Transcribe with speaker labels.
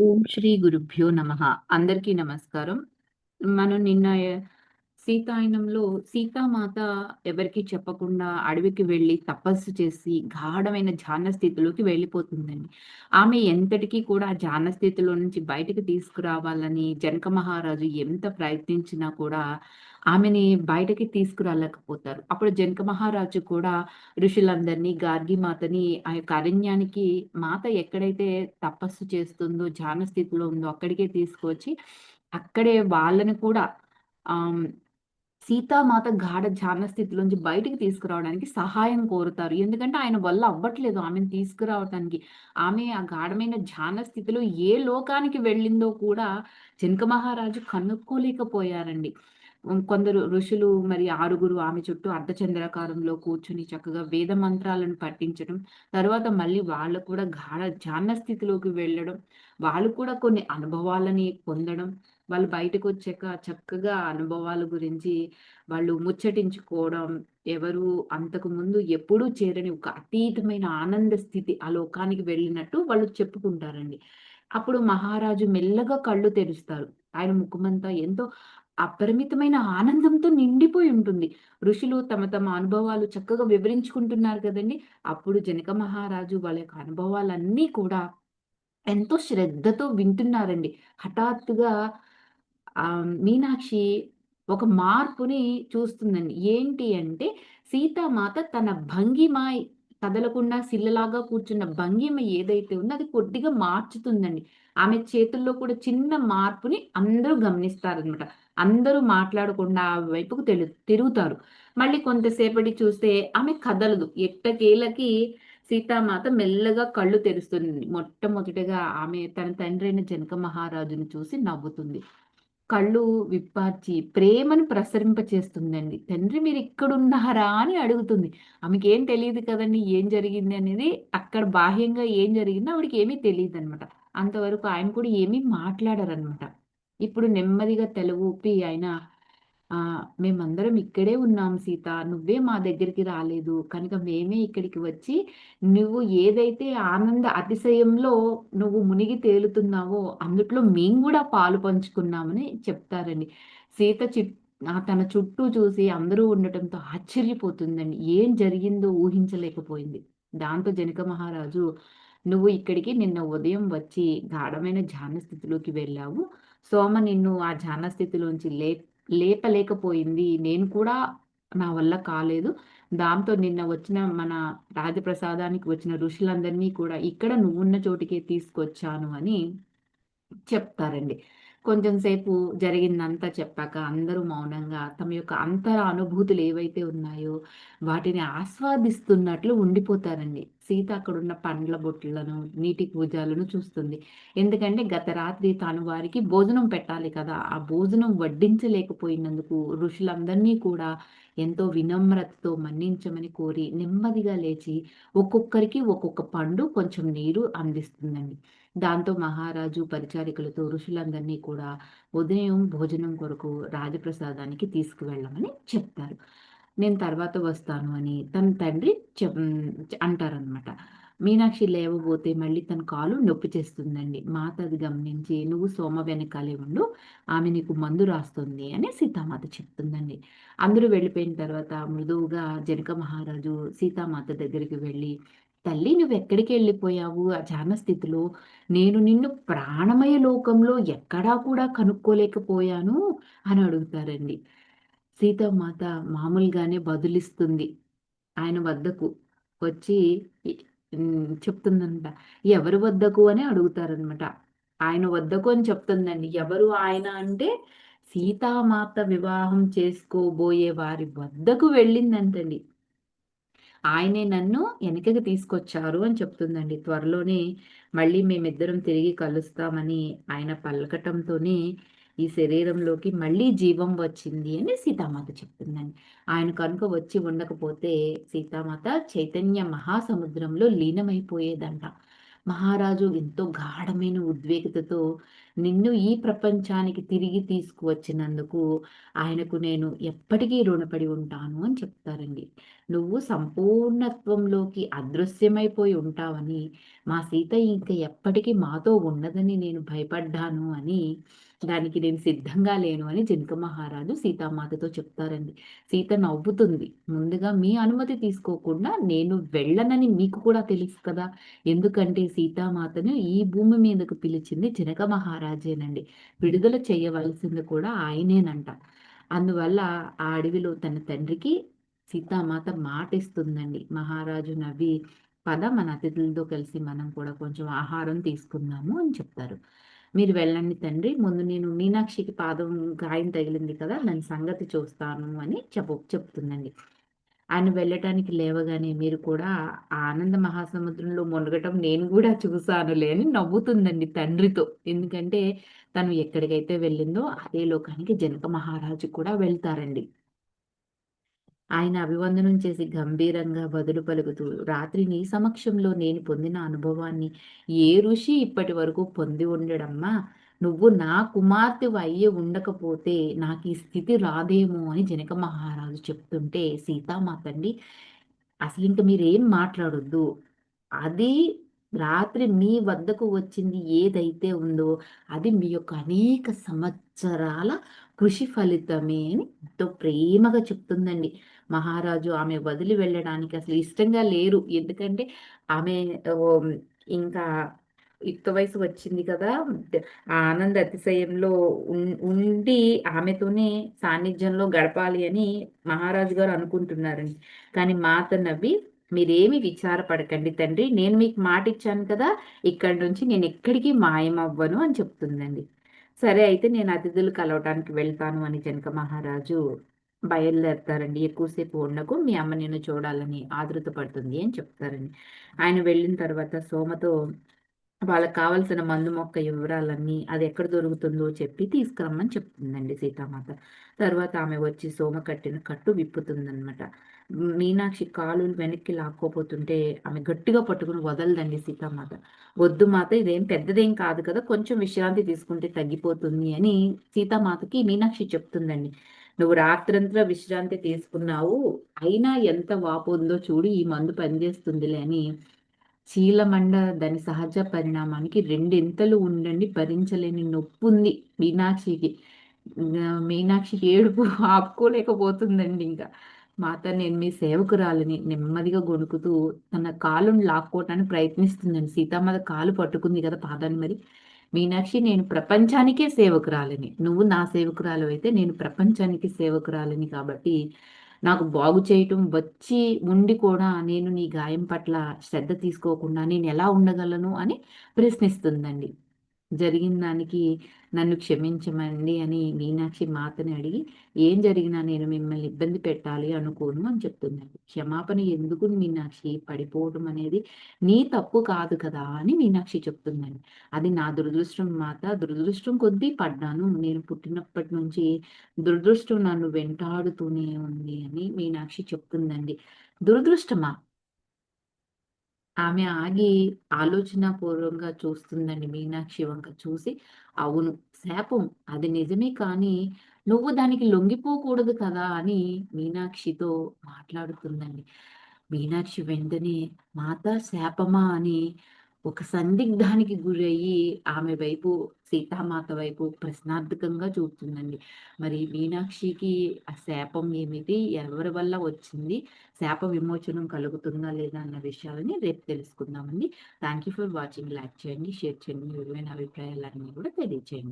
Speaker 1: ఓం శ్రీ గురుభ్యో నమ. అందరికీ నమస్కారం. మనం నిన్న సీతాయనంలో సీతామాత ఎవరికి చెప్పకుండా అడవికి వెళ్ళి తపస్సు చేసి గాఢమైన ధ్యాన స్థితిలోకి వెళ్ళిపోతుందండి. ఆమె ఎంతటికీ కూడా ధ్యాన స్థితిలో నుంచి బయటకు తీసుకురావాలని జనక మహారాజు ఎంత ప్రయత్నించినా కూడా ఆమెని బయటకి తీసుకురాలేకపోతారు. అప్పుడు జనక మహారాజు కూడా ఋషులందరినీ గార్గి మాతని ఆ యొక్క అరణ్యానికి మాత ఎక్కడైతే తపస్సు చేస్తుందో ధ్యాన స్థితిలో ఉందో అక్కడికే తీసుకొచ్చి అక్కడే వాళ్ళని కూడా ఆ సీతామాత గాఢ ధ్యాన స్థితిలోంచి బయటికి తీసుకురావడానికి సహాయం కోరుతారు. ఎందుకంటే ఆయన వల్ల అవ్వట్లేదు ఆమెను తీసుకురావడానికి ఆమె ఆ గాఢమైన ధ్యాన స్థితిలో ఏ లోకానికి వెళ్ళిందో కూడా జనక మహారాజు కనుక్కోలేకపోయారండి. కొందరు ఋషులు మరి ఆరుగురు ఆమె చుట్టూ అర్ధచంద్రాకారంలో కూర్చుని చక్కగా వేద మంత్రాలను పట్టించడం తర్వాత మళ్ళీ వాళ్ళు కూడా గాఢ ధ్యాన స్థితిలోకి వెళ్ళడం వాళ్ళు కూడా కొన్ని అనుభవాలని పొందడం వాళ్ళు బయటకు వచ్చాక చక్కగా అనుభవాల గురించి వాళ్ళు ముచ్చటించుకోవడం ఎవరు అంతకు ముందు ఎప్పుడూ చేరని ఒక అతీతమైన ఆనంద స్థితి ఆ లోకానికి వెళ్ళినట్టు వాళ్ళు చెప్పుకుంటారండి. అప్పుడు మహారాజు మెల్లగా కళ్ళు తెరుస్తారు. ఆయన ముఖమంతా ఎంతో అపరిమితమైన ఆనందంతో నిండిపోయి ఉంటుంది. ఋషులు తమ తమ అనుభవాలు చక్కగా వివరించుకుంటున్నారు కదండి. అప్పుడు జనక మహారాజు వాళ్ళ యొక్క అనుభవాలన్నీ కూడా ఎంతో శ్రద్ధతో వింటున్నారండి. హఠాత్తుగా ఆ మీనాక్షి ఒక మార్పుని చూస్తుందండి. ఏంటి అంటే సీతామాత తన భంగిమ కదలకుండా శిల్లలాగా కూర్చున్న భంగిమ ఏదైతే ఉందో అది కొద్దిగా మార్చుతుందండి. ఆమె చేతుల్లో కూడా చిన్న మార్పుని అందరూ గమనిస్తారనమాట అందరూ మాట్లాడకుండా ఆ వైపుకు తెలు తిరుగుతారు. మళ్ళీ కొంతసేపటి చూస్తే ఆమె కదలదు. ఎట్టకేలకి సీతామాత మెల్లగా కళ్ళు తెరుస్తుంది. మొట్టమొదటిగా ఆమె తన తండ్రి అయిన జనక మహారాజును చూసి నవ్వుతుంది. కళ్ళు విప్పార్చి ప్రేమను ప్రసరింపచేస్తుందండి. తండ్రి మీరు ఇక్కడున్నారా అని అడుగుతుంది. ఆమెకి ఏం తెలియదు కదండి ఏం జరిగింది అనేది. అక్కడ బాహ్యంగా ఏం జరిగిందో ఆవిడకి ఏమీ తెలియదు అనమాట అంతవరకు ఆయన కూడా ఏమీ అనమాట ఇప్పుడు నెమ్మదిగా తెలవూపి ఆయన ఆ మేమందరం ఇక్కడే ఉన్నాం సీత. నువ్వే మా దగ్గరికి రాలేదు. కనుక మేమే ఇక్కడికి వచ్చి నువ్వు ఏదైతే ఆనంద అతిశయంలో నువ్వు మునిగి తేలుతున్నావో అందుట్లో మేము కూడా పాలు పంచుకున్నామని చెప్తారండి. సీత చి తన చుట్టూ చూసి అందరూ ఉండటంతో ఆశ్చర్యపోతుందండి. ఏం జరిగిందో ఊహించలేకపోయింది. దాంతో జనక మహారాజు నువ్వు ఇక్కడికి నిన్న ఉదయం వచ్చి గాఢమైన ధ్యాన స్థితిలోకి వెళ్ళావు. సోమ నిన్ను ఆ ధ్యాన స్థితిలోంచి లే లేపలేకపోయింది. నేను కూడా నా వల్ల కాలేదు. దాంతో నిన్న వచ్చిన మన రాజప్రసాదానికి వచ్చిన ఋషులందరినీ కూడా ఇక్కడ నువ్వున్న చోటికే తీసుకొచ్చాను అని చెప్తారండి. కొంచెం సేపు జరిగిందంతా చెప్పాక అందరూ మౌనంగా తమ యొక్క అంతర అనుభూతులు ఏవైతే ఉన్నాయో వాటిని ఆస్వాదిస్తున్నట్లు ఉండిపోతారండి. సీత అక్కడున్న పండ్ల బొట్లను నీటి పూజలను చూస్తుంది. ఎందుకంటే గత రాత్రి తాను వారికి భోజనం పెట్టాలి కదా ఆ భోజనం వడ్డించలేకపోయినందుకు ఋషులందరినీ కూడా ఎంతో వినమ్రతతో మన్నించమని కోరి నెమ్మదిగా లేచి ఒక్కొక్కరికి ఒక్కొక్క పండు కొంచెం నీరు అందిస్తుందండి. దాంతో మహారాజు పరిచారికలతో ఋషులందరినీ కూడా ఉదయం భోజనం కొరకు రాజప్రసాదానికి తీసుకువెళ్ళమని చెప్తారు. నేను తర్వాత వస్తాను అని తన తండ్రి చెప్ అంటారనమాట మీనాక్షి లేవబోతే మళ్ళీ తన కాలు నొప్పి చేస్తుందండి. మాత అది గమనించి నువ్వు సోమ వెనకాలే ఉండు ఆమె నీకు మందు రాస్తుంది అని సీతామాత చెప్తుందండి. అందరూ వెళ్ళిపోయిన తర్వాత మృదువుగా జనక మహారాజు సీతామాత దగ్గరికి వెళ్ళి తల్లి నువ్వు ఎక్కడికి వెళ్ళిపోయావు అజాన స్థితిలో నేను నిన్ను ప్రాణమయ లోకంలో ఎక్కడా కూడా కనుక్కోలేకపోయాను అని అడుగుతారండి. సీతామాత మామూలుగానే బదులిస్తుంది ఆయన వద్దకు. వచ్చి చెప్తుందంట ఎవరి వద్దకు? అని అడుగుతారనమాట. ఆయన వద్దకు అని చెప్తుందండి. ఎవరు ఆయన అంటే సీతామాత వివాహం చేసుకోబోయే వారి వద్దకు వెళ్ళిందంటండి. ఆయనే నన్ను వెనకకి తీసుకొచ్చారు అని చెప్తుందండి. త్వరలోనే మళ్ళీ మేమిద్దరం తిరిగి కలుస్తామని ఆయన పలకటంతోనే ఈ శరీరంలోకి మళ్ళీ జీవం వచ్చింది అని సీతామాత చెప్తుందండి. ఆయన కనుక వచ్చి ఉండకపోతే సీతామాత చైతన్య మహాసముద్రంలో లీనమైపోయేదంట. మహారాజు ఎంతో గాఢమైన ఉద్వేగతతో నిన్ను ఈ ప్రపంచానికి తిరిగి తీసుకువచ్చినందుకు ఆయనకు నేను ఎప్పటికీ రుణపడి ఉంటాను అని చెప్తారండి. నువ్వు సంపూర్ణత్వంలోకి అదృశ్యమైపోయి ఉంటావని మా సీత ఇంకా ఎప్పటికీ మాతో ఉండదని నేను భయపడ్డాను అని దానికి నేను సిద్ధంగా లేను అని జనక మహారాజు సీతామాతతో చెప్తారండి. సీత నవ్వుతుంది. ముందుగా మీ అనుమతి తీసుకోకుండా నేను వెళ్ళనని మీకు కూడా తెలుసు కదా. ఎందుకంటే సీతామాతను ఈ భూమి మీదకు పిలిచింది జనక మహారాజేనండి. విడుదల చేయవలసింది కూడా ఆయనేనంట. అందువల్ల ఆ అడవిలో తన తండ్రికి సీతామాత మాటిస్తుందండి. మహారాజు నవ్వి పద మన అతిథులతో కలిసి మనం కూడా కొంచెం ఆహారం తీసుకుందాము అని చెప్తారు. మీరు వెళ్ళండి తండ్రి. ముందు నేను మీనాక్షికి పాదం గాయం తగిలింది కదా దాని సంగతి చూస్తాను అని చెప్పు చెప్తుందండి. ఆయన వెళ్ళటానికి లేవగానే మీరు కూడా ఆనంద మహాసముద్రంలో మునగటం నేను కూడా చూశానులే అని నవ్వుతుందండి తండ్రితో. ఎందుకంటే తను ఎక్కడికైతే వెళ్ళిందో అదే లోకానికి జనక మహారాజు కూడా వెళ్తారండి. ఆయన అభివందనం చేసి గంభీరంగా బదులు పలుకుతూ రాత్రి నీ సమక్షంలో నేను పొందిన అనుభవాన్ని ఏ ఋషి ఇప్పటి వరకు పొంది ఉండడమ్మా? నువ్వు నా కుమార్తె అయ్యి ఉండకపోతే నాకు ఈ స్థితి రాదేమో అని జనక మహారాజు చెప్తుంటే సీతామాతండి అసలు ఇంక మీరేం మాట్లాడొద్దు. అది రాత్రి మీ వద్దకు వచ్చింది ఏదైతే ఉందో అది మీ యొక్క అనేక సంవత్సరాల కృషి ఫలితమే అని ఎంతో ప్రేమగా చెప్తుందండి. మహారాజు ఆమె వదిలి వెళ్ళడానికి అసలు ఇష్టంగా లేరు. ఎందుకంటే ఆమె ఇంకా యుక్త వయసు వచ్చింది కదా. ఆనంద అతిశయంలో ఉండి ఆమెతోనే సాన్నిధ్యంలో గడపాలి అని మహారాజు గారు అనుకుంటున్నారండి. కానీ మాత నవ్వి మీరేమి విచారపడకండి తండ్రి నేను మీకు మాట ఇచ్చాను కదా ఇక్కడి నుంచి నేను ఎక్కడికి మాయమవ్వను అని చెప్తుందండి. సరే అయితే నేను అతిథులు కలవటానికి వెళ్తాను అని జనక మహారాజు బయలుదేరతారండి. ఎక్కువసేపు ఉండకు. మీ అమ్మ నిన్ను చూడాలని ఆదృత పడుతుంది అని చెప్తారండి. ఆయన వెళ్ళిన తర్వాత సోమతో వాళ్ళకి కావాల్సిన మందు మొక్క వివరాలన్నీ అది ఎక్కడ దొరుకుతుందో చెప్పి తీసుకురమ్మని చెప్తుందండి సీతామాత. తర్వాత ఆమె వచ్చి సోమ కట్టిన కట్టు విప్పుతుందనమాట మీనాక్షి కాలు వెనక్కి లాక్కోపోతుంటే ఆమె గట్టిగా పట్టుకుని వదలదండి సీతామాత. వద్దు మాత ఇదేం పెద్దదేం కాదు కదా కొంచెం విశ్రాంతి తీసుకుంటే తగ్గిపోతుంది అని సీతామాతకి మీనాక్షి చెప్తుందండి. నువ్వు రాత్రంతా విశ్రాంతి తీసుకున్నావు అయినా ఎంత వాపు ఉందో చూడు ఈ మందు పనిచేస్తుందిలే అని. చీలమండ దాని సహజ పరిణామానికి రెండింతలు ఉండండి భరించలేని నొప్పి ఉంది మీనాక్షికి మీనాక్షి ఏడుపు ఆపుకోలేకపోతుందండి ఇంకా. మాత నేను మీ సేవకురాలని నెమ్మదిగా గొణుకుతూ తన కాలుని లాక్కోవటానికి ప్రయత్నిస్తుందండి. సీతామాత కాలు పట్టుకుంది కదా పాదాన్ని మరి. మీనాక్షి నేను ప్రపంచానికే సేవకురాలని. నువ్వు నా సేవకురాలు అయితే నేను ప్రపంచానికి సేవకురాలని కాబట్టి నాకు బాగు చేయటం వచ్చి ఉండి కూడా నేను నీ గాయం పట్ల శ్రద్ధ తీసుకోకుండా నేను ఎలా ఉండగలను అని ప్రశ్నిస్తుందండి. జరిగిన దానికి నన్ను క్షమించమండి అని మీనాక్షి మాతని అడిగి ఏం జరిగినా నేను మిమ్మల్ని ఇబ్బంది పెట్టాలి అనుకోను అని చెప్తుందండి క్షమాపణ ఎందుకు మీనాక్షి? పడిపోవడం అనేది నీ తప్పు కాదు కదా అని మీనాక్షి చెప్తుందండి అది నా దురదృష్టం మాత. దురదృష్టం కొద్దీ పడ్డాను. నేను పుట్టినప్పటి నుంచి దురదృష్టం నన్ను వెంటాడుతూనే ఉంది అని మీనాక్షి చెప్తుందండి. దురదృష్టమా? ఆమె ఆగి ఆలోచనాపూర్వకంగా చూస్తుందండి మీనాక్షి వంక చూసి. అవును శాపం. అది నిజమే కానీ నువ్వు దానికి లొంగిపోకూడదు కదా అని మీనాక్షితో మాట్లాడుతుందండి. మీనాక్షి వెంటనే మాత శాపమా? అని ఒక సందిగ్ధానికి గురయ్యి ఆమె వైపు సీతామాత వైపు ప్రశ్నార్థకంగా చూస్తుందండి. మరి మీనాక్షికి ఆ శాపం ఏమిటి? ఎవరి వల్ల వచ్చింది? శాప విమోచనం కలుగుతుందా లేదా అన్న విషయాలని రేపు తెలుసుకుందామండి. Thank you for watching like చేయండి షేర్ చేయండి. విలువైన అభిప్రాయాలన్నీ కూడా తెలియచేయండి.